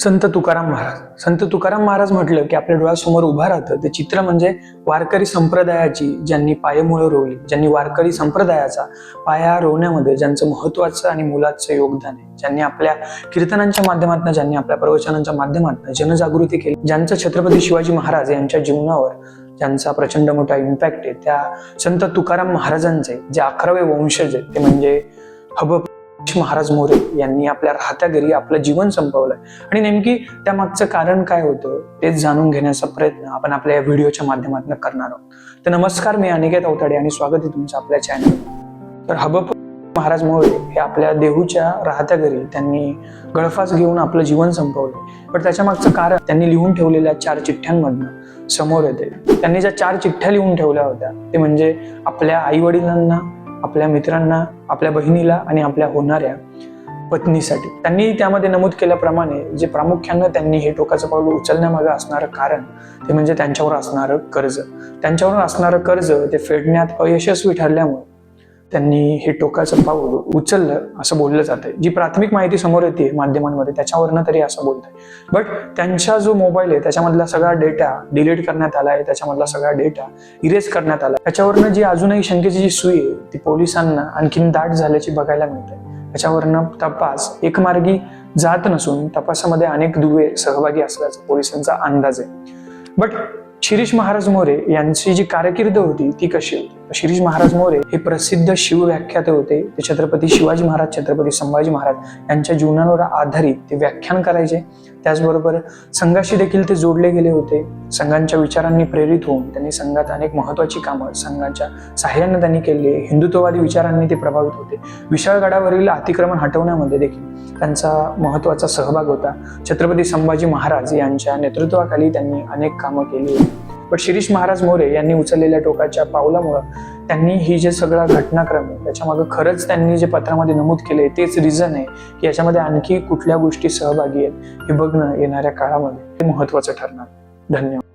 संत तुकाराम महाराज. संत तुकाराम महाराज म्हटलं की आपल्या डोळ्यासमोर उभा राहतं. ते चित्र म्हणजे वारकरी संप्रदायाची ज्यांनी पायमुळं रोवली ज्यांनी वारकरी संप्रदायाचा पाया रोवण्यामध्ये ज्यांचं महत्वाचं आणि मुलाचं योगदान आहे ज्यांनी आपल्या कीर्तनांच्या माध्यमातून ज्यांनी आपल्या प्रवचनांच्या माध्यमातून जनजागृती केली. ज्यांचं छत्रपती शिवाजी महाराज यांच्या जीवनावर ज्यांचा प्रचंड मोठा इम्पॅक्ट आहे त्या संत तुकाराम महाराजांचे जे अकरावे वंशज आहेत ते म्हणजे हब महाराज मोरे यांनी आपल्या राहत्या घरी आपलं जीवन संपवलंय आणि नेमकी त्या मागचं कारण काय होतं तेच जाणून घेण्याचा प्रयत्न आपण आपल्या या व्हिडिओच्या माध्यमातून करणार आहोत. तर नमस्कार मी अनिकेत अवताडे आणि स्वागत आहे तुमचं आपल्या चॅनल तर हबप महाराज मोरे हे आपल्या देहूच्या राहत्या घरी त्यांनी गळफास घेऊन आपलं जीवन संपवलं. पण त्याच्या मागचं कारण त्यांनी लिहून ठेवलेल्या चार चिठ्ठ्यांमधनं समोर येते. त्यांनी ज्या चार चिठ्ठ्या लिहून ठेवल्या होत्या ते म्हणजे आपल्या आई वडिलांना आपल्या मित्रांना आपल्या बहिणीला आणि आपल्या होणाऱ्या पत्नीसाठी. त्यांनी त्यामध्ये नमूद केल्याप्रमाणे जे प्रामुख्यानं त्यांनी हे टोकाचं पाऊल उचलण्यामागे असणारं कारण ते म्हणजे त्यांच्यावर असणारं कर्ज. त्यांच्यावर असणारं कर्ज ते फेडण्यात अयशस्वी ठरल्यामुळे त्यांनी हे टोकाचं पाऊल उचललं असं बोललं जातंय. जी प्राथमिक माहिती समोर येते माध्यमांमध्ये त्याच्यावरनं तरी असं बोलतंय. बट त्यांचा जो मोबाईल आहे त्याच्यामधला सगळा डेटा डिलीट करण्यात आला आहे त्याच्यामधला सगळा डेटा इरेज करण्यात आला त्याच्यावरनं जी अजूनही शंकेची जी सुई आहे ती पोलिसांना आणखीन दाट झाल्याची बघायला मिळते. त्याच्यावरनं तपास एकमार्गी जात नसून तपासामध्ये अनेक दुवे सहभागी असल्याचा पोलिसांचा अंदाज आहे. बट शिरीष महाराज मोरे यांची जी कारकीर्द होती ती कशी होती? शिरीष महाराज मोरे हे प्रसिद्ध शिव व्याख्याते होते. ते छत्रपती शिवाजी महाराज छत्रपती संभाजी महाराज यांच्या जीवनावर आधारित ते व्याख्यान करायचे. त्याचबरोबर संघाशी देखील ते जोडले गेले होते. संघांच्या विचारांनी प्रेरित होऊन त्यांनी संघात अनेक महत्वाची कामं संघाच्या सहाय्याने त्यांनी केली. हिंदुत्ववादी विचारांनी ते प्रभावित होते. विशाळगडावरील अतिक्रमण हटवण्यामध्ये देखील त्यांचा महत्त्वाचा सहभाग होता. छत्रपती संभाजी महाराज यांच्या नेतृत्वाखाली त्यांनी अनेक कामं केली होती. पण शिरीष महाराज मोरे यांनी उचललेल्या टोकाच्या पावलामुळं त्यांनी ही जे सगळा घटनाक्रम आहे त्याच्यामागं खरंच त्यांनी जे पत्रामध्ये नमूद केले तेच रिझन आहे की याच्यामध्ये आणखी कुठल्या गोष्टी सहभागी आहेत हे बघणं येणाऱ्या काळामध्ये हे महत्वाचं ठरणार. धन्यवाद.